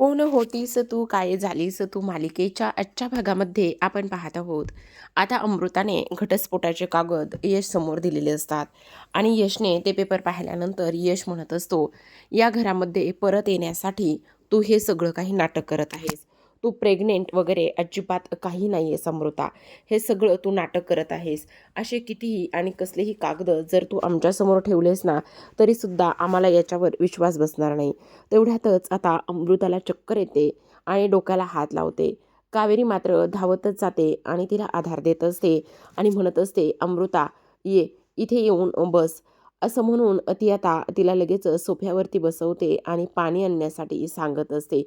कोण होतीस तू? काय झालीस तू? मालिकेच्या आजच्या भागामध्ये आपण पाहत आहोत. आता अमृताने घटस्फोटाचे कागद यश समोर दिलेले असतात. आणि यशने ते पेपर पाहिल्यानंतर यश म्हणत असतो या घरामध्ये परत येण्यासाठी तू हे सगळं काही नाटक करत आहेस. तू प्रेग्नेंट वगैरे अजिबात काही नाही आहे समृता. हे सगळं तू नाटक करत आहेस. असे कितीही आणि कसलेही कागद जर तू आमच्यासमोर ठेवलेस ना तरीसुद्धा आम्हाला याच्यावर विश्वास बसणार नाही. तेवढ्यातच आता अमृताला चक्कर येते आणि डोक्याला हात लावते. कावेरी मात्र धावतच जाते आणि तिला आधार देत असते आणि म्हणत असते अमृता ये इथे येऊन बस. असं म्हणून ती आता तिला लगेच सोफ्यावरती बसवते आणि पाणी आणण्यासाठी सांगत असते.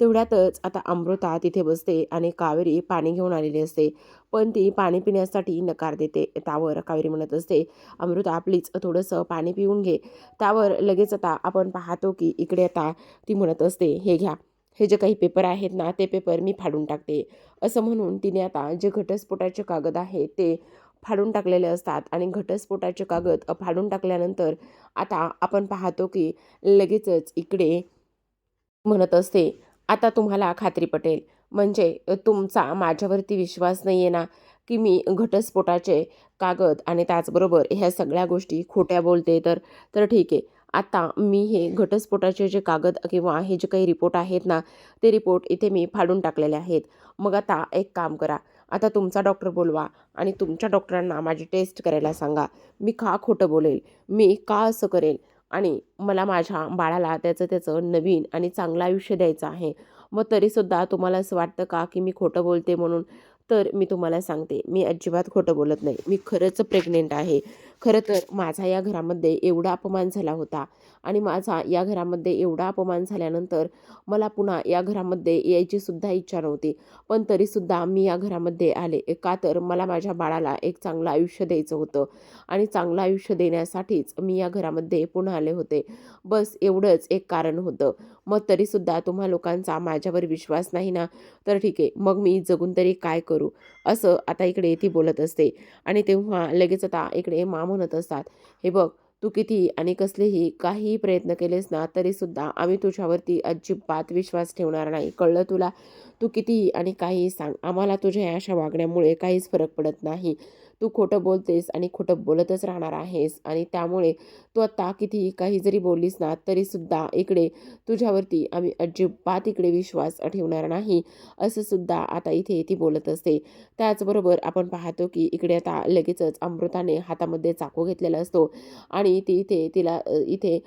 तेवढ्यातच आता अमृता तिथे बसते आणि कावेरी पाणी घेऊन आलेली असते. पण ती पाणी पिण्यासाठी नकार देते. त्यावर कावेरी म्हणत असते अमृता प्लीज थोडंसं पाणी पिऊन घे. त्यावर लगेच आता आपण पाहतो की इकडे आता ती म्हणत असते हे घ्या. हे जे काही पेपर आहेत ना ते पेपर मी फाडून टाकते. असं म्हणून तिने आता जे घटस्फोटाचे कागद आहेत ते फाडून टाकलेले असतात आणि घटस्फोटाचे कागद फाडून टाकल्यानंतर आता आपण पाहतो की लगेचच इकडे म्हणत असते आता तुम्हाला खात्री पटेल. म्हणजे तुमचा माझ्यावरती विश्वास नाही आहे ना की मी घटस्फोटाचे कागद आणि त्याचबरोबर ह्या सगळ्या गोष्टी खोट्या बोलते तर तर ठीक आहे. आता मी हे घटस्फोटाचे जे कागद किंवा हे जे काही रिपोर्ट आहेत ना ते रिपोर्ट इथे मी फाडून टाकलेले आहेत. मग आता एक काम करा. आता तुमचा डॉक्टर बोलवा आणि तुमच्या डॉक्टरांना माझी टेस्ट करायला सांगा. मी का खोटं बोलेल? मी का असं करेल? आणि मला माझ्या बाळाला त्याचं त्याचं नवीन आणि चांगलं आयुष्य द्यायचं आहे. मग तरीसुद्धा तुम्हाला असं वाटतं का की मी खोटं बोलते म्हणून? तर मी तुम्हाला सांगते मी अजिबात खोटं बोलत नाही. मी खरंच प्रेग्नेंट आहे. खरं तर माझा या घरामध्ये एवढा अपमान झाला होता. आणि माझा या घरामध्ये एवढा अपमान झाल्यानंतर मला पुन्हा या घरामध्ये यायची सुद्धा इच्छा नव्हती. पण तरीसुद्धा मी या घरामध्ये आले. का तर मला माझ्या बाळाला एक चांगलं आयुष्य द्यायचं होतं. आणि चांगलं आयुष्य देण्यासाठीच मी या घरामध्ये पुन्हा आले होते. बस एवढंच एक कारण होतं. मग तरीसुद्धा तुम्हा लोकांचा माझ्यावर विश्वास नाही ना? तर ठीक आहे. मग मी जगून तरी काय करू? असं आता इकडे ती बोलत असते. आणि तेव्हा लगेच आता इकडे मा म्हणत असतात हे बघ तू किती आणि कसलेही काहीही प्रयत्न केलेस ना तरीसुद्धा आम्ही तुझ्यावरती अजिबात विश्वास ठेवणार नाही. कळलं तुला? तू कितीही आणि काहीही सांग. आम्हाला तुझ्या अशा वागण्यामुळे काहीच फरक पडत नाही. तू खोटं बोलतेस आणि खोटं बोलतच राहणार आहेस आणि त्यामुळे तू आत्ता कितीही काही जरी बोललीस ना तरीसुद्धा इकडे तुझ्यावरती आम्ही अजिबात इकडे विश्वास ठेवणार नाही असं सुद्धा आता इथे ती बोलत असते. त्याचबरोबर आपण पाहतो की इकडे आता लगेचच अमृताने हातामध्ये चाकू घेतलेला असतो आणि ती इथे तिला इथे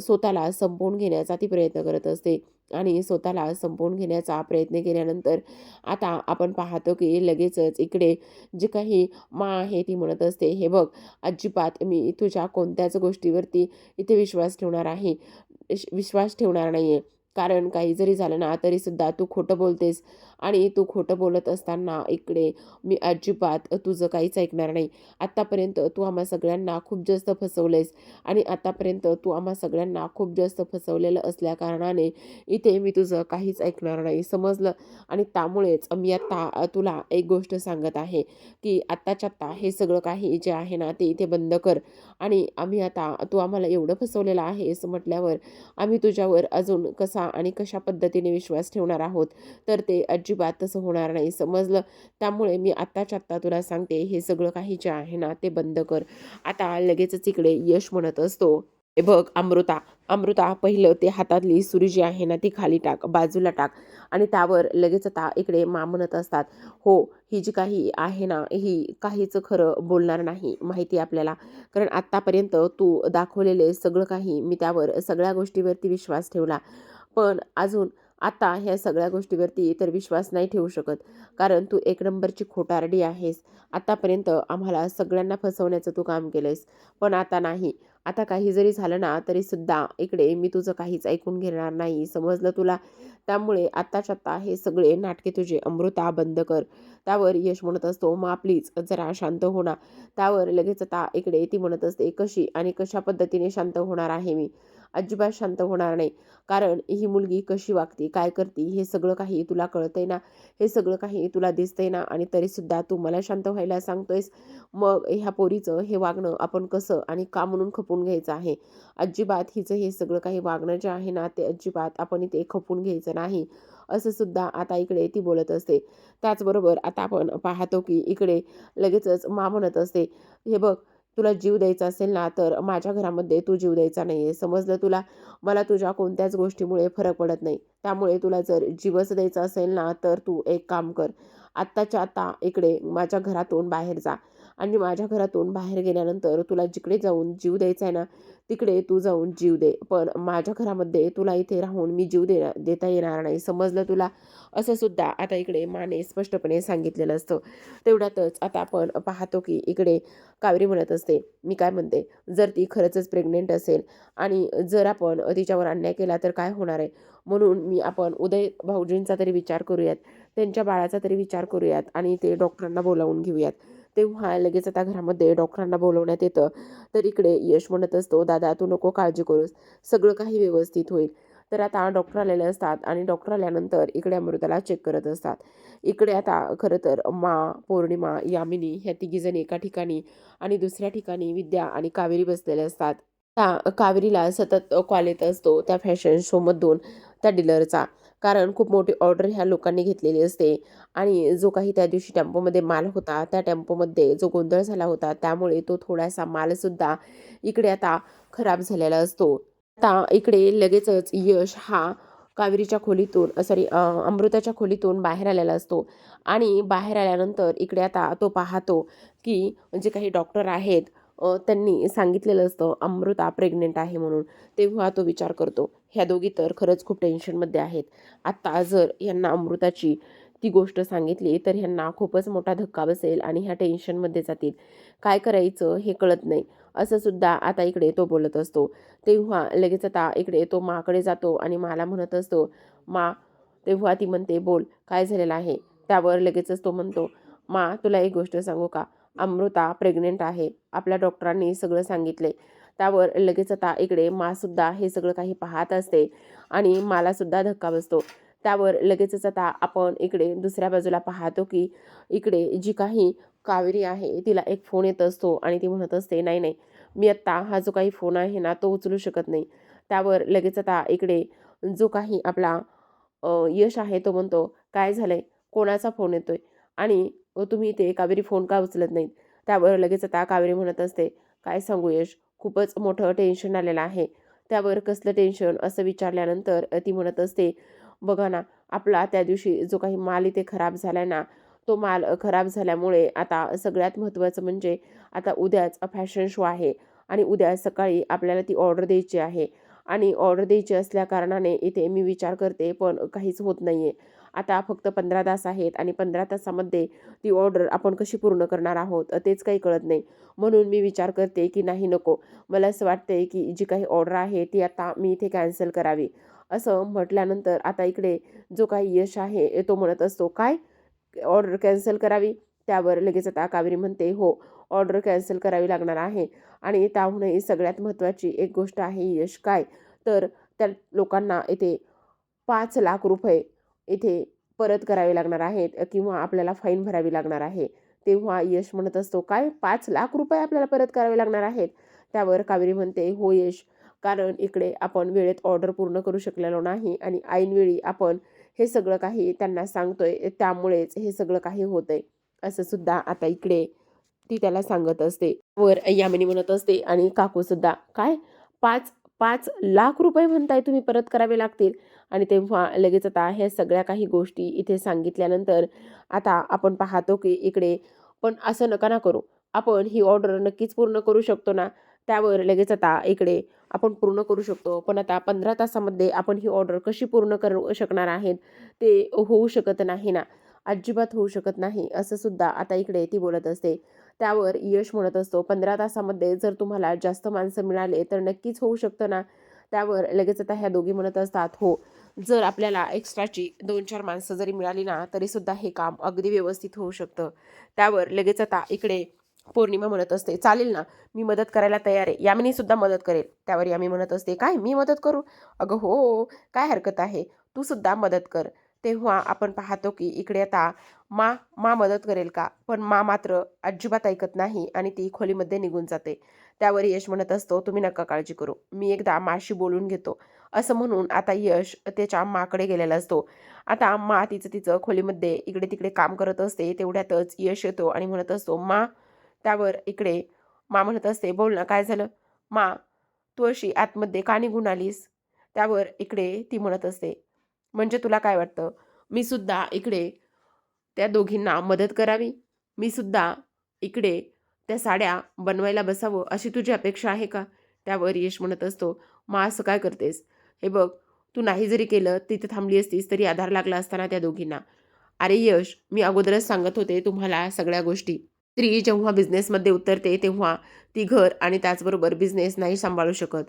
स्वतःला संपवून घेण्याचा ती प्रयत्न करत असते. आणि स्वतःला संपवून घेण्याचा प्रयत्न केल्यानंतर आता आपण पाहतो की लगेचच इकडे जे काही मा आहे ती म्हणत असते हे बघ अजिबात मी तुझ्या कोणत्याच गोष्टीवरती इथे विश्वास ठेवणार आहे विश्वास ठेवणार नाही आहे कारण काही जरी झालं ना तरीसुद्धा तू खोटं बोलतेस आणि तू खोटं बोलत असताना इकडे मी अजिबात तुझं काहीच ऐकणार नाही. आत्तापर्यंत तू आम्हा सगळ्यांना खूप जास्त फसवलेस आणि आत्तापर्यंत तू आम्हा सगळ्यांना खूप जास्त फसवलेलं असल्या कारणाने इथे मी तुझं काहीच ऐकणार नाही समजलं? आणि त्यामुळेच मी आत्ता तुला एक गोष्ट सांगत आहे की आत्ताच्या आत्ता हे सगळं काही जे आहे ना ते इथे बंद कर. आणि आम्ही आता तू आम्हाला एवढं फसवलेलं आहेस म्हटल्यावर आम्ही तुझ्यावर अजून कसा आणि कशा पद्धतीने विश्वास ठेवणार आहोत? तर ते अजिबात तसं होणार नाही समजलं? त्यामुळे मी आत्ताच्या आत्ता तुला सांगते हे सगळं काही जे आहे ना ते बंद कर. आता लगेचच इकडे यश म्हणत असतो. हे बघ अमृता. अमृता पहिलं ते हातातली सुरी जी आहे ना ती खाली टाक बाजूला टाक. आणि त्यावर लगेच आता इकडे मा म्हणत असतात हो ही जी काही आहे ना ही काहीच खरं बोलणार नाही माहिती आपल्याला. कारण आत्तापर्यंत तू दाखवलेले सगळं काही मी त्यावर सगळ्या गोष्टीवरती विश्वास ठेवला. पण अजून आता ह्या सगळ्या गोष्टीवरती तर विश्वास नाही ठेवू शकत. कारण तू एक नंबरची खोटारडी आहेस. आतापर्यंत आम्हाला सगळ्यांना फसवण्याचं तू काम केलंयस. पण आता नाही. आता काही जरी झालं ना तरीसुद्धा इकडे मी तुझं काहीच ऐकून घेणार नाही. समजलं तुला? त्यामुळे आत्ताच्या आत्ता हे सगळे नाटके तुझे अमृता बंद कर. त्यावर यश म्हणत असतो मा प्लीज जरा शांत होणार त्यावर लगेच आता इकडे ती म्हणत असते कशी आणि कशा पद्धतीने शांत होणार आहे मी? अजिबात शांत होणार नाही. कारण ही मुलगी कशी वागते काय करते हे सगळं काही तुला कळतंय ना? हे सगळं काही तुला दिसतंय ना? आणि तरीसुद्धा तू मला शांत व्हायला सांगतोयस. मग ह्या पोरीचं हे वागणं आपण कसं आणि का म्हणून खपून घ्यायचं आहे? अजिबात हिचं हे सगळं काही वागणं जे आहे ना ते अजिबात आपण इथे खपून घ्यायचं नाही. असं सुद्धा आता इकडे ती बोलत असते. त्याचबरोबर आता आपण पाहतो की इकडे लगेचच मा म्हणत असते हे बघ तुला जीव द्यायचा असेल ना तर माझ्या घरामध्ये तू जीव द्यायचा नाही आहे समजलं तुला? मला तुझ्या कोणत्याच गोष्टीमुळे फरक पडत नाही. त्यामुळे तुला जर जीवच द्यायचा असेल ना तर तू एक काम कर. आत्ताच्या आत्ता इकडे माझ्या घरातून बाहेर जा. आणि माझ्या घरातून बाहेर गेल्यानंतर तुला जिकडे जाऊन जीव द्यायचा आहे ना तिकडे तू जाऊन जीव दे. पण माझ्या घरामध्ये तुला इथे राहून मी जीव दे देता येणार नाही. समजलं तुला? असं सुद्धा आता इकडे माने स्पष्टपणे सांगितलेलं असतं. तेवढ्यातच आता आपण पाहतो की इकडे कावेरी म्हणत असते. मी काय म्हणते? जर ती खरंच प्रेग्नेंट असेल आणि जर आपण तिच्यावर अन्याय केला तर काय होणार आहे? म्हणून मी आपण उदय भाऊजींचा तरी विचार करूयात. त्यांच्या बाळाचा तरी विचार करूयात आणि ते डॉक्टरांना बोलावून घेऊयात. तेव्हा लगेच आता घरामध्ये डॉक्टरांना बोलवण्यात येतं. तर इकडे यश म्हणत असतो दादा तू नको काळजी करूस. सगळं काही व्यवस्थित होईल. तर आता डॉक्टर आलेले असतात आणि डॉक्टर आल्यानंतर इकडे अमृताला चेक करत असतात. इकडे आता खरं तर मा पौर्णिमा यामिनी ह्या तिघीजणी एका ठिकाणी आणि दुसऱ्या ठिकाणी विद्या आणि कावेरी बसलेल्या असतात. त्या कावेरीला सतत कॉल येत असतो त्या फॅशन शोमधून. त्या डीलरचा. कारण खूप मोठी ऑर्डर ह्या लोकांनी घेतलेली असते. आणि जो काही त्या दिवशी टेम्पोमध्ये माल होता त्या टेम्पोमध्ये जो गोंधळ झाला होता त्यामुळे तो थोडासा मालसुद्धा इकडे आता खराब झालेला असतो. आता इकडे लगेचच यश हा कावेरीच्या खोलीतून सॉरी अमृताच्या खोलीतून बाहेर आलेला असतो. आणि बाहेर आल्यानंतर इकडे आता तो पाहतो की जे काही डॉक्टर आहेत त्यांनी सांगितलेलं असतं अमृता प्रेग्नेंट आहे म्हणून. तेव्हा तो विचार करतो. ह्या दोघी तर खरंच खूप टेन्शनमध्ये आहेत. आत्ता जर यांना अमृताची ती गोष्ट सांगितली तर ह्यांना खूपच मोठा धक्का बसेल आणि ह्या टेन्शनमध्ये जातील. काय करायचं हे कळत नाही. असं सुद्धा आता इकडे तो बोलत असतो. तेव्हा लगेच आता इकडे तो माकडे जातो आणि मला म्हणत असतो मा तेव्हा ती म्हणते बोल काय झालेलं आहे? त्यावर लगेचच तो म्हणतो मा तुला एक गोष्ट सांगू का? अमृता प्रेग्नेंट आहे. आपल्या डॉक्टरांनी सगळं सांगितले त्यावर लगेच आता इकडे मासुद्धा हे सगळं काही पाहत असते आणि मालासुद्धा धक्का बसतो. त्यावर लगेचच आता आपण इकडे दुसऱ्या बाजूला पाहतो की इकडे जी काही कावेरी आहे तिला एक फोन येत असतो आणि ती म्हणत असते नाही नाही मी आत्ता हा जो काही फोन आहे ना तो उचलू शकत नाही. त्यावर लगेच आता इकडे जो काही आपला यश आहे तो म्हणतो काय झालं आहे कोणाचा फोन येतोय? आणि तुम्ही ते कावेरी फोन का उचलत नाहीत? त्यावर लगेच आता कावेरी म्हणत असते काय सांगू यश? खूपच मोठं टेन्शन आलेलं आहे. त्यावर कसलं टेन्शन असं विचारल्यानंतर ती म्हणत असते बघा ना आपला त्या दिवशी जो काही माल इथे खराब झाला ना तो माल खराब झाल्यामुळे आता सगळ्यात महत्त्वाचं म्हणजे आता उद्याच फॅशन शो आहे आणि उद्या सकाळी आपल्याला ती ऑर्डर द्यायची आहे. आणि ऑर्डर द्यायची असल्या कारणाने इथे मी विचार करते पण काहीच होत नाही आहे आता फक्त पंधरा तास आहेत आणि पंधरा तासामध्ये ती ऑर्डर आपण कशी पूर्ण करणार आहोत तेच काही कळत नाही. म्हणून मी विचार करते की नाही नको. मला असं वाटतंय की जी काही ऑर्डर आहे ती आता मी इथे कॅन्सल करावी. असं म्हटल्यानंतर आता इकडे जो काही यश आहे तो म्हणत असतो काय? ऑर्डर कॅन्सल करावी? त्यावर लगेच आता कावेरी म्हणते हो ऑर्डर कॅन्सल करावी लागणार आहे. आणि त्याहूनही सगळ्यात महत्त्वाची एक गोष्ट आहे यश काय? तर त्या लोकांना इथे पाच लाख रुपये इथे परत करावे लागणार आहेत किंवा आपल्याला फाईन भरावी लागणार आहे. तेव्हा यश म्हणत असतो काय? पाच लाख रुपये आपल्याला परत करावे लागणार आहेत. त्यावर कावेरी म्हणते हो यश कारण इकडे आपण वेळेत ऑर्डर पूर्ण करू शकलेलो नाही आणि ऐनवेळी आपण हे सगळं काही त्यांना सांगतोय त्यामुळेच हे सगळं काही होतंय. असं सुद्धा आता इकडे ती त्याला सांगत असते. वर यामिनी म्हणत असते आणि काकू सुद्धा काय? पाच पाच लाख रुपये म्हणताय तुम्ही परत करावे लागतील. आणि तेव्हा लगेच आता ह्या सगळ्या काही गोष्टी इथे सांगितल्यानंतर आता आपण पाहतो की इकडे पण असं नका ना करू. आपण ही ऑर्डर नक्कीच पूर्ण करू शकतो ना? त्यावर लगेच आता इकडे आपण पूर्ण करू शकतो. पण आता पंधरा तासामध्ये आपण ही ऑर्डर कशी पूर्ण करू शकणार आहेत? ते होऊ शकत नाही ना? अजिबात होऊ शकत नाही. असं सुद्धा आता इकडे ती बोलत असते. त्यावर यश म्हणत असतो. पंधरा तासामध्ये जर तुम्हाला जास्त माणसं मिळाले तर नक्कीच होऊ शकतं ना? त्यावर लगेच आता ह्या दोघी म्हणत असतात हो जर आपल्याला एक्स्ट्राची दोन चार माणसं जरी मिळाली ना तरीसुद्धा हे काम अगदी व्यवस्थित होऊ शकतं. त्यावर लगेच आता इकडे पौर्णिमा म्हणत असते चालेल ना मी मदत करायला तयार आहे. यामिनी सुद्धा मदत करेल. त्यावर यामी म्हणत असते काय? मी मदत करू? अगं हो काय हरकत आहे? तू सुद्धा मदत कर. तेव्हा आपण पाहतो की इकडे आता मा मा मदत करेल का? पण मा मात्र अजिबात ऐकत नाही आणि ती खोलीमध्ये निघून जाते. त्यावर यश म्हणत असतो तुम्ही नका काळजी करू. मी एकदा माशी बोलून घेतो. असं म्हणून आता यश त्याच्या माकडे गेलेला असतो. आता मा तिचं तिचं खोलीमध्ये इकडे तिकडे काम करत असते तेवढ्यातच यश येतो आणि म्हणत असतो मा त्यावर इकडे. मा म्हणत असते बोल ना काय झालं? मा तू अशी आतमध्ये का निघून आलीस? त्यावर इकडे ती म्हणत असते म्हणजे तुला काय वाटतं? मी सुद्धा इकडे त्या दोघींना मदत करावी? मी सुद्धा इकडे त्या साड्या बनवायला बसावं अशी तुझी अपेक्षा आहे का? त्यावर यश म्हणत असतो. मा असं काय करतेस? हे बघ तू नाही जरी केलं तिथे थांबली असतीस तरी आधार लागला असताना त्या दोघींना. अरे यश मी अगोदरच सांगत होते तुम्हाला सगळ्या गोष्टी. स्त्री जेव्हा बिझनेसमध्ये उतरते तेव्हा ती घर आणि त्याचबरोबर बिझनेस नाही सांभाळू शकत.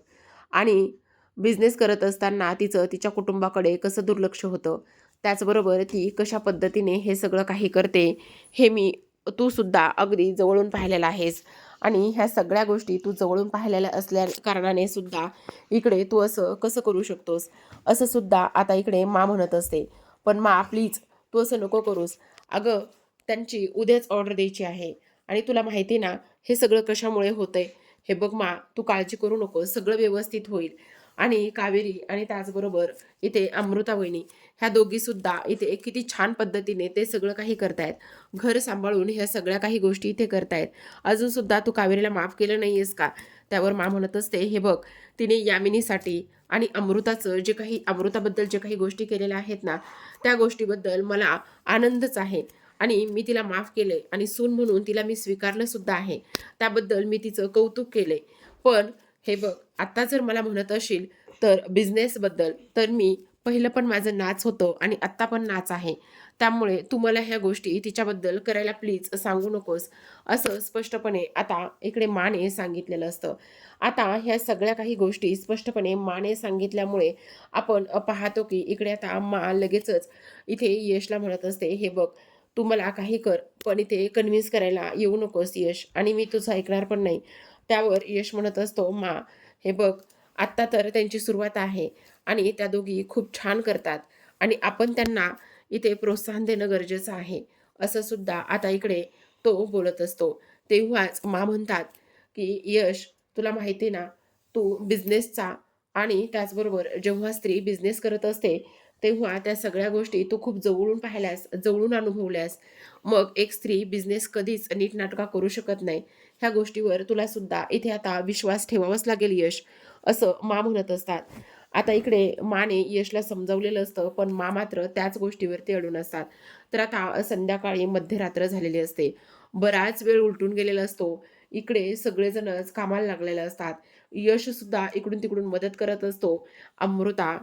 आणि बिझनेस करत असताना तिचं तिच्या कुटुंबाकडे कसं दुर्लक्ष होतं? त्याचबरोबर ती कशा पद्धतीने हे सगळं काही करते हे मी तू सुद्धा अगदी जवळून पाहिलेलं आहेस. आणि ह्या सगळ्या गोष्टी तू जवळून पाहिलेल्या असल्या कारणाने सुद्धा इकडे तू असं कसं करू शकतोस? असं सुद्धा आता इकडे मा म्हणत असते. पण मा प्लीज तू असं नको करूस. अगं त्यांची उद्याच ऑर्डर द्यायची आहे. आणि तुला माहिती ना हे सगळं कशामुळे होतंय? हे बघ मा तू काळजी करू नको. सगळं व्यवस्थित होईल. आणि कावेरी आणि त्याचबरोबर इथे अमृता वहिनी ह्या दोघीसुद्धा इथे किती छान पद्धतीने ते सगळं काही करतायत. घर सांभाळून ह्या सगळ्या काही गोष्टी इथे करतायत. अजूनसुद्धा तू कावेरीला माफ केलं नाही आहेस का? त्यावर मा म्हणत असते हे बघ तिने यामिनीसाठी आणि अमृताचं जे काही अमृताबद्दल जे काही गोष्टी केलेल्या आहेत ना त्या गोष्टीबद्दल मला आनंदच आहे. आणि मी तिला माफ केले आणि सून म्हणून तिला मी स्वीकारलं सुद्धा आहे. त्याबद्दल मी तिचं कौतुक केले पण हे बघ आता जर मला म्हणत असेल तर बिझनेसबद्दल तर मी पहिलं पण माझं नाच होतं आणि आत्ता पण नाच आहे. त्यामुळे तू मला ह्या गोष्टी तिच्याबद्दल करायला प्लीज सांगू नकोस. असं स्पष्टपणे आता इकडे माने सांगितलेलं असतं. आता ह्या सगळ्या काही गोष्टी स्पष्टपणे माने सांगितल्यामुळे आपण पाहतो की इकडे आता मा लगेचच इथे यशला म्हणत असते हे बघ तू मला काही कर पण इथे कन्व्हिन्स करायला येऊ नकोस यश आणि मी तुझं ऐकणार पण नाही. त्यावर यश म्हणत असतो मा हे बघ आत्ता तर त्यांची सुरुवात आहे आणि त्या दोघी खूप छान करतात आणि आपण त्यांना इथे प्रोत्साहन देणं गरजेचं आहे. असं सुद्धा आता इकडे तो बोलत असतो. तेव्हाच मा म्हणतात की यश तुला माहिती ना तू बिझनेसचा आणि त्याचबरोबर जेव्हा स्त्री बिझनेस करत असते तेव्हा त्या सगळ्या गोष्टी तू खूप जवळून पाहिल्यास जवळून अनुभवल्यास मग एक स्त्री बिझनेस कधीच नीटनाटका करू शकत नाही. ह्या गोष्टीवर तुला सुद्धा इथे आता विश्वास ठेवावाच लागेल यश. असं मा म्हणत असतात. आता इकडे माने यशला समजावलेलं असतं पण मा मात्र त्याच गोष्टीवरती अडून असतात. तर आता संध्याकाळी मध्यरात्र झालेली असते. बराच वेळ उलटून गेलेला असतो. इकडे सगळेजणच कामाला लागलेले असतात. यश सुद्धा इकडून तिकडून मदत करत असतो. अमृता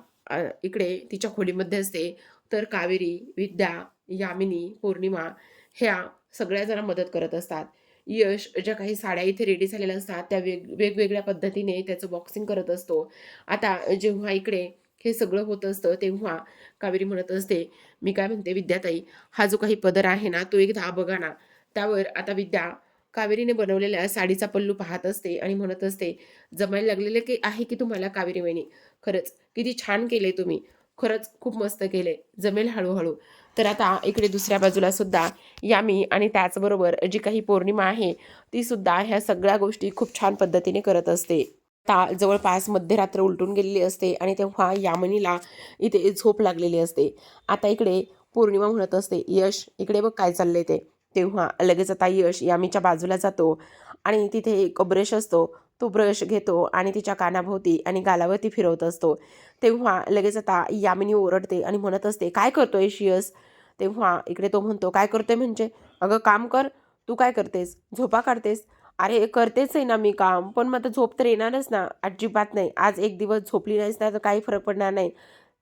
इकडे तिच्या खोलीमध्ये असते. तर कावेरी विद्या यामिनी पौर्णिमा ह्या सगळ्या जण मदत करत असतात. यश ज्या काही साड्या इथे रेडी झालेल्या असतात त्या वेग वेगवेगळ्या पद्धतीने त्याचं बॉक्सिंग करत असतो. आता जेव्हा इकडे हे सगळं होत असतं तेव्हा कावेरी म्हणत असते मी काय म्हणते विद्याताई हा जो काही पदर आहे ना तो एकदा बघा ना. त्यावर आता विद्या कावेरीने बनवलेल्या साडीचा पल्लू पाहत असते आणि म्हणत असते जमायला लागलेले की आहे की तुम्हाला कावेरी वहिनी? खरंच किती छान केले तुम्ही. खरंच खूप मस्त केले. जमेल हळूहळू. तर आता इकडे दुसऱ्या बाजूला सुद्धा यामी आणि त्याचबरोबर जी काही पौर्णिमा आहे ती सुद्धा ह्या सगळ्या गोष्टी खूप छान पद्धतीने करत असते. ता जवळपास मध्यरात्र उलटून गेलेली असते आणि तेव्हा यामिनीला इथे झोप लागलेली असते. आता इकडे पौर्णिमा म्हणत असते यश इकडे बघ काय चाललंय ते. तेव्हा लगेच आता यश यामीच्या बाजूला जातो आणि तिथे एक ब्रश असतो तो ब्रश घेतो आणि तिच्या कानाभोवती आणि गालावरती फिरवत असतो. तेव्हा लगेच आता यामिनी ओरडते आणि म्हणत असते काय करतोय शियस? तेव्हा इकडे तो म्हणतो काय करतोय म्हणजे? अगं काम कर तू काय करतेस? झोपा काढतेस? अरे करतेच आहे ना मी काम पण मग आता झोप तर येणारच ना अजिबात नाही. आज एक दिवस झोपली नाहीस ना तर काही फरक पडणार नाही.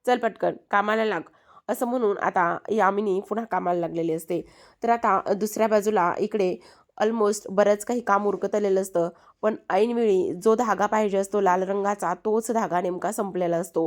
चल पटकन कामाला लाग. असं म्हणून आता यामिनी पुन्हा कामाला लागलेली असते. तर आता दुसऱ्या बाजूला इकडे ऑलमोस्ट बरंच काही काम उरकत आलेलं असतं. पण ऐनवेळी जो धागा पाहिजे असतो लाल रंगाचा तोच धागा नेमका संपलेला असतो.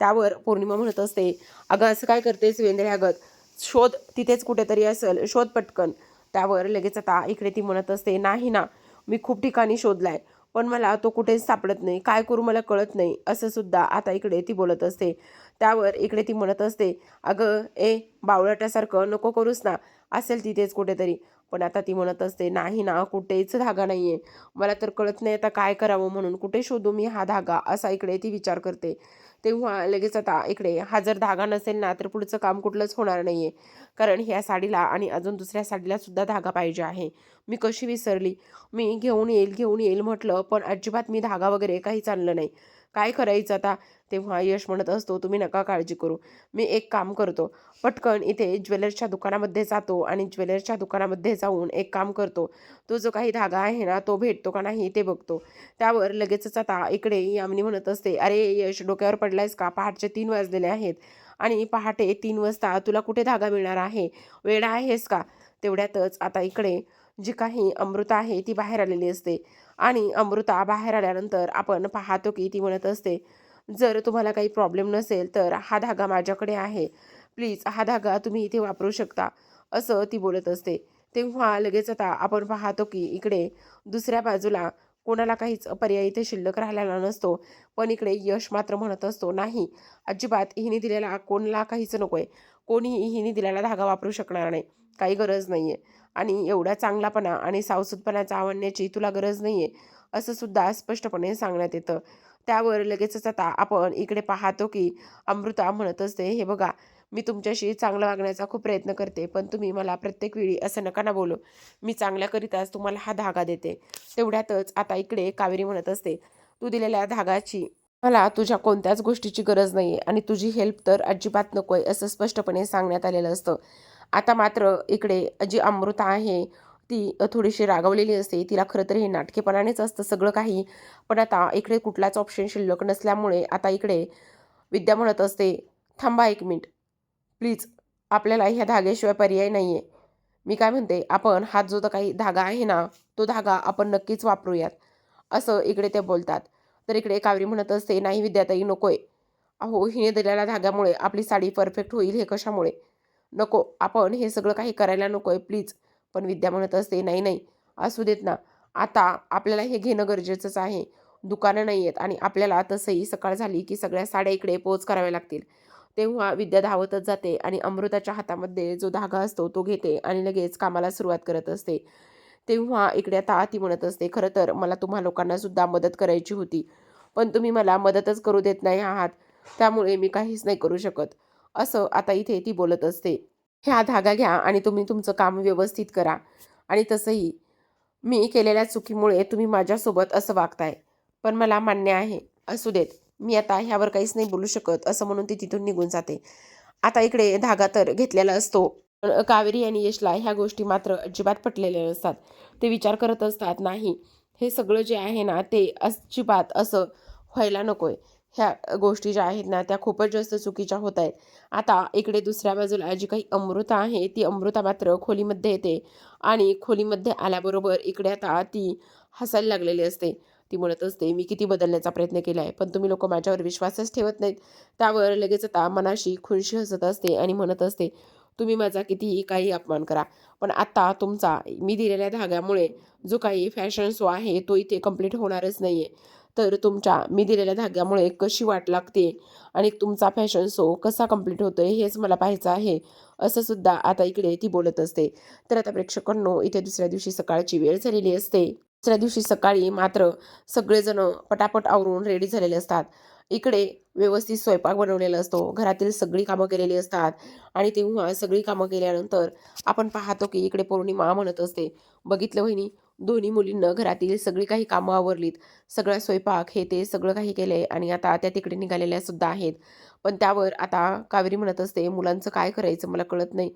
त्यावर पौर्णिमा म्हणत असते. अगं असं काय करतेस वेंद्र्यागत शोध तिथेच कुठेतरी असेल. शोध पटकन. त्यावर लगेच आता इकडे ती म्हणत असते नाही ना मी खूप ठिकाणी शोधलाय पण मला तो कुठेच सापडत नाही. काय करू मला कळत नाही. असं सुद्धा आता इकडे ती बोलत असते. त्यावर इकडे ती म्हणत असते अगं ए बावळटासारखं नको करूस ना. असेल तिथेच कुठेतरी. पण आता ती म्हणत असते नाही ना कुठेच धागा नाही आहे मला तर कळत नाही आता काय करावं म्हणून. कुठे शोधू मी हा धागा? असा इकडे ती विचार करते. तेव्हा लगेच आता इकडे हा जर धागा नसेल ना तर पुढचं काम कुठलंच होणार नाही आहे कारण ह्या साडीला आणि अजून दुसऱ्या साडीला सुद्धा धागा पाहिजे आहे. मी कशी विसरली? मी घेऊन येईल घेऊन येईल म्हटलं पण अजिबात मी धागा वगैरे काहीच आणलं नाही. काय करायचं आता? तेव्हा यश म्हणत असतो तुम्ही नका काळजी करू. मी एक काम करतो. पटकन इथे ज्वेलर्सच्या दुकानामध्ये जातो आणि ज्वेलर्सच्या दुकानामध्ये जाऊन एक काम करतो. तो जो काही धागा आहे ना तो भेटतो का नाही ते बघतो. त्यावर लगेचच आता इकडे यामिनी म्हणत असते अरे यश डोक्यावर पडलायस का? पहाटचे तीन वाजलेले आहेत आणि पहाटे तीन वाजता तुला कुठे धागा मिळणार आहे? वेळा आहेस का? तेवढ्यातच आता इकडे जी काही अमृता आहे ती बाहेर आलेली असते. आणि अमृता बाहेर आल्यानंतर आपण पाहतो की ती म्हणत असते जर तुम्हाला काही प्रॉब्लेम नसेल तर हा धागा माझ्याकडे आहे. प्लीज हा धागा तुम्ही इथे वापरू शकता. असं ती बोलत असते. तेव्हा लगेच आता आपण पाहतो की इकडे दुसऱ्या बाजूला कोणाला काहीच पर्याय इथे शिल्लक राहिलेला नसतो. पण इकडे यश मात्र म्हणत असतो नाही अजिबात हिने दिलेला कोणाला काहीच नको आहे कोणीही हिने दिलेला धागा वापरू शकणार नाही. काही गरज नाही आहे आणि एवढा चांगलापणा आणि सावसूदपणाचा आवडण्याची तुला गरज नाही आहे असं सुद्धा स्पष्टपणे सांगण्यात येतं. त्यावर लगेचच आता आपण इकडे पाहतो की अमृता म्हणत असते हे बघा मी तुमच्याशी चांगलं वागण्याचा खूप प्रयत्न करते पण तुम्ही मला प्रत्येक वेळी असं नका ना बोलू. मी चांगल्याकरिताच तुम्हाला हा धागा देते. तेवढ्यातच आता इकडे कावेरी म्हणत असते तू दिलेल्या धागाची मला तुझ्या कोणत्याच गोष्टीची गरज नाही आहे आणि तुझी हेल्प तर अजिबात नको आहे असं स्पष्टपणे सांगण्यात आलेलं असतं. आता मात्र इकडे जी अमृता आहे ती थोडीशी रागवलेली असते. तिला खरं तर हे नाटकेपणानेच असतं सगळं काही. पण आता इकडे कुठलाच ऑप्शन शिल्लक नसल्यामुळे आता इकडे विद्या म्हणत असते थांबा एक मिनिट. प्लीज आपल्याला ह्या धाग्याशिवाय पर्याय नाही आहे मी काय म्हणते आपण हा जो तर काही धागा आहे ना तो धागा आपण नक्कीच वापरूयात. असं इकडे ते बोलतात. तर इकडे कावेरी म्हणत असते नाही विद्याताई नकोय. अहो हिने दिलेल्या धाग्यामुळे आपली साडी परफेक्ट होईल हे कशामुळे? नको आपण हे सगळं काही करायला नको आहे प्लीज. पण विद्या म्हणत असते नाही नाही असू देत ना. आता आपल्याला हे घेणं गरजेचंच आहे. दुकानं नाही आहेत आणि आपल्याला तसंही सकाळ झाली की सगळ्या साड्या इकडे पोच कराव्या लागतील. तेव्हा विद्या धावतच जाते आणि अमृताच्या हातामध्ये जो धागा असतो तो घेते आणि लगेच कामाला सुरुवात करत असते. तेव्हा इकडे आता ती म्हणत असते खरं तर मला तुम्हा लोकांना सुद्धा मदत करायची होती पण तुम्ही मला मदतच करू देत नाही आहात. त्यामुळे मी काहीच नाही करू शकत. असं आता इथे ती बोलत असते. ह्या धागा घ्या आणि तुम्ही तुमचं काम व्यवस्थित करा. आणि तसंही मी केलेल्या चुकीमुळे तुम्ही माझ्यासोबत असं वागताय. पण मला मान्य आहे. असू देत मी आता ह्यावर काहीच नाही बोलू शकत असं म्हणून ती तिथून निघून जाते. आता इकडे धागा तर घेतलेला असतो. कावेरी आणि यशला ह्या गोष्टी मात्र अजिबात पटलेल्या नसतात. ते विचार करत असतात नाही हे सगळं जे आहे ना ते अजिबात असं व्हायला नको आहे ह्या गोष्टी ज्या आहेत ना त्या खूपच जास्त चुकीच्या होत आहेत. आता इकडे दुसऱ्या बाजूला जी काही अमृता आहे ती अमृता मात्र खोलीमध्ये येते. आणि खोलीमध्ये आल्याबरोबर इकडे आता ती हसायला लागलेली असते. ती म्हणत असते मी किती बदलण्याचा प्रयत्न केला आहे पण तुम्ही लोक माझ्यावर विश्वासच ठेवत नाहीत. त्यावर लगेच आता मनाशी खुनशी हसत असते आणि म्हणत असते तुम्ही माझा कितीही काही अपमान करा पण आत्ता तुमचा मी दिलेल्या धाग्यामुळे जो काही फॅशन शो आहे तो इथे कंप्लीट होणारच नाही आहे तर तुमच्या मी दिलेल्या धाग्यामुळे कशी वाट लागते आणि तुमचा फॅशन शो कसा कंप्लीट होतो आहे हेच मला पाहायचं आहे असं सुद्धा आता इकडे ती बोलत असते. तर आता प्रेक्षकांनो इथे दुसऱ्या दिवशी सकाळची वेळ झालेली असते. दुसऱ्या दिवशी सकाळी मात्र सगळेजण पटापट आवरून रेडी झालेले असतात. इकडे व्यवस्थित स्वयंपाक बनवलेला असतो घरातील सगळी कामं केलेली असतात आणि तेव्हा सगळी कामं केल्यानंतर आपण पाहतो की इकडे पौर्णिमा म्हणत असते. बघितलं वहिनी दोन्ही मुलींना घरातील सगळी काही कामं आवरलीत. सगळा स्वयंपाक हे ते सगळं काही केलं आहे आणि आता त्या तिकडे निघालेल्या सुद्धा आहेत. पण त्यावर आता कावेरी म्हणत असते मुलांचं काय करायचं मला कळत नाही.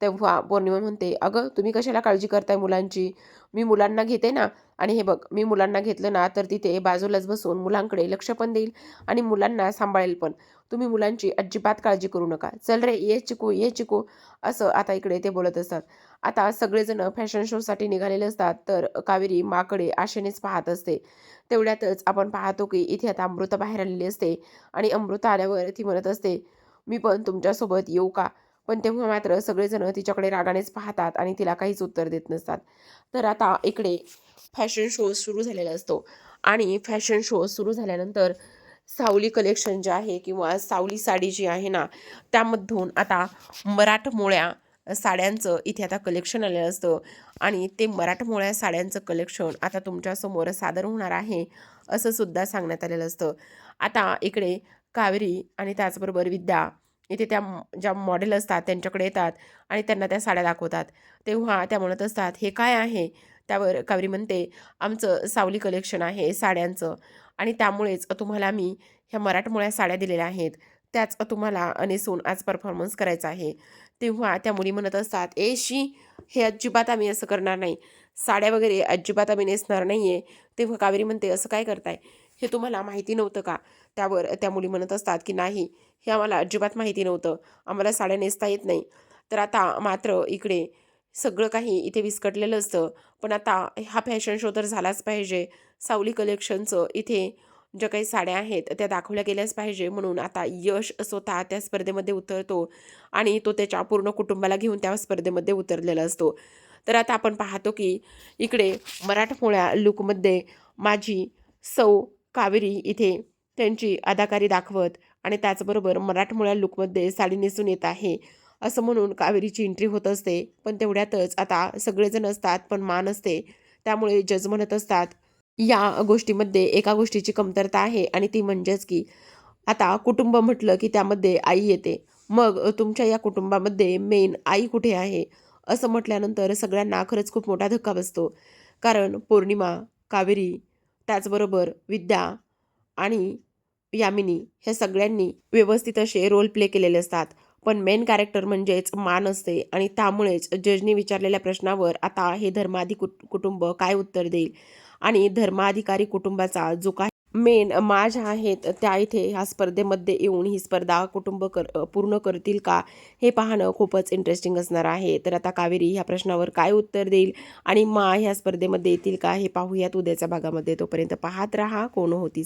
तेव्हा पौर्णिमा म्हणते अगं तुम्ही कशाला काळजी करताय मुलांची? मी मुलांना घेते ना आणि हे बघ मी मुलांना घेतलं ना तर तिथे बाजूलाच बसून मुलांकडे लक्ष पण देईल आणि मुलांना सांभाळेल पण. तुम्ही मुलांची अजिबात काळजी करू नका. चल रे ये चिकू ये चिकू. असं आता इकडे ते बोलत असतात. आता सगळेजण फॅशन शोसाठी निघालेले असतात तर कावेरी माकडे आशेनेच पाहत असते. तेवढ्यातच आपण पाहतो की इथे आता अमृता बाहेर आलेली असते आणि अमृता आल्यावर ती म्हणत असते मी पण तुमच्यासोबत येऊ का? पण तेव्हा मात्र सगळेजण तिच्याकडे रागानेच पाहतात आणि तिला काहीच उत्तर देत नसतात. तर आता इकडे फॅशन शो सुरू झालेला असतो आणि फॅशन शो सुरू झाल्यानंतर सावली कलेक्शन जे आहे किंवा सावली साडी जी आहे ना त्यामधून आता मराठमोळ्या साड्यांचं इथे आता कलेक्शन आलेलं असतं. आणि ते मराठमोळ्या साड्यांचं कलेक्शन आता तुमच्यासमोर सादर होणार आहे असं सुद्धा सांगण्यात आलेलं असतं. आता इकडे कावेरी आणि त्याचबरोबर विद्या इथे त्या ज्या मॉडेल असतात त्यांच्याकडे येतात आणि त्यांना त्या साड्या दाखवतात. तेव्हा त्या म्हणत असतात हे काय आहे? त्यावर कावेरी म्हणते आमचं सावली कलेक्शन आहे साड्यांचं आणि त्यामुळेच तुम्हाला मी ह्या मराठमोळ्या साड्या दिलेल्या आहेत. त्याच तुम्हाला नेसून आज परफॉर्मन्स करायचा आहे. तेव्हा त्या मुली म्हणत असतात ए शी हे अजिबात आम्ही असं करणार नाही. साड्या वगैरे अजिबात आम्ही नेसणार नाही आहे तेव्हा कावेरी म्हणते असं काय करताय? हे तुम्हाला माहिती नव्हतं का? त्यावर त्या मुली म्हणत असतात की नाही हे आम्हाला अजिबात माहिती नव्हतं. आम्हाला साड्या नेसता येत नाही. तर आता मात्र इकडे सगळं काही इथे विस्कटलेलं असतं. पण आता हा फॅशन शो तर झालाच पाहिजे. सावली कलेक्शनचं इथे ज्या काही साड्या आहेत त्या दाखवल्या गेल्याच पाहिजे म्हणून आता यश स्वतः त्या स्पर्धेमध्ये उतरतो आणि तो त्याच्या पूर्ण कुटुंबाला घेऊन त्या स्पर्धेमध्ये उतरलेला असतो. तर आता आपण पाहतो की इकडे मराठमोळ्या लुकमध्ये माझी सौ कावेरी इथे त्यांची अदाकारी दाखवत आणि त्याचबरोबर मराठमोळ्या लुकमध्ये साडी नेसून येत आहे असं म्हणून कावेरीची एंट्री होत असते. पण तेवढ्यातच आता सगळेजण असतात पण मान असते. त्यामुळे जज म्हणत असतात. या गोष्टीमध्ये एका गोष्टीची कमतरता आहे आणि ती म्हणजेच की आता कुटुंब म्हटलं की त्यामध्ये आई येते. मग तुमच्या या कुटुंबामध्ये मेन आई कुठे आहे? असं म्हटल्यानंतर सगळ्यांना खरंच खूप मोठा धक्का बसतो. कारण पौर्णिमा कावेरी त्याचबरोबर विद्या आणि यामिनी ह्या सगळ्यांनी व्यवस्थित असे रोल प्ले केलेले असतात. पण मेन कॅरेक्टर म्हणजेच मान असते आणि त्यामुळेच जजनी विचारलेल्या प्रश्नावर आता हे धर्माधी कुट कुटुंब काय उत्तर देईल? आणि धर्माधिकारी कुटुंबाचा जो काही मेन माझ्या आहेत त्या इथे ह्या स्पर्धेमध्ये येऊन ही स्पर्धा कुटुंब कर पूर्ण करतील का हे पाहणं खूपच इंटरेस्टिंग असणार आहे. तर आता कावेरी ह्या प्रश्नावर काय उत्तर देईल आणि मा ह्या स्पर्धेमध्ये येतील का हे पाहूयात. उद्याच्या भागामध्ये तोपर्यंत पाहत राहा. कोण होती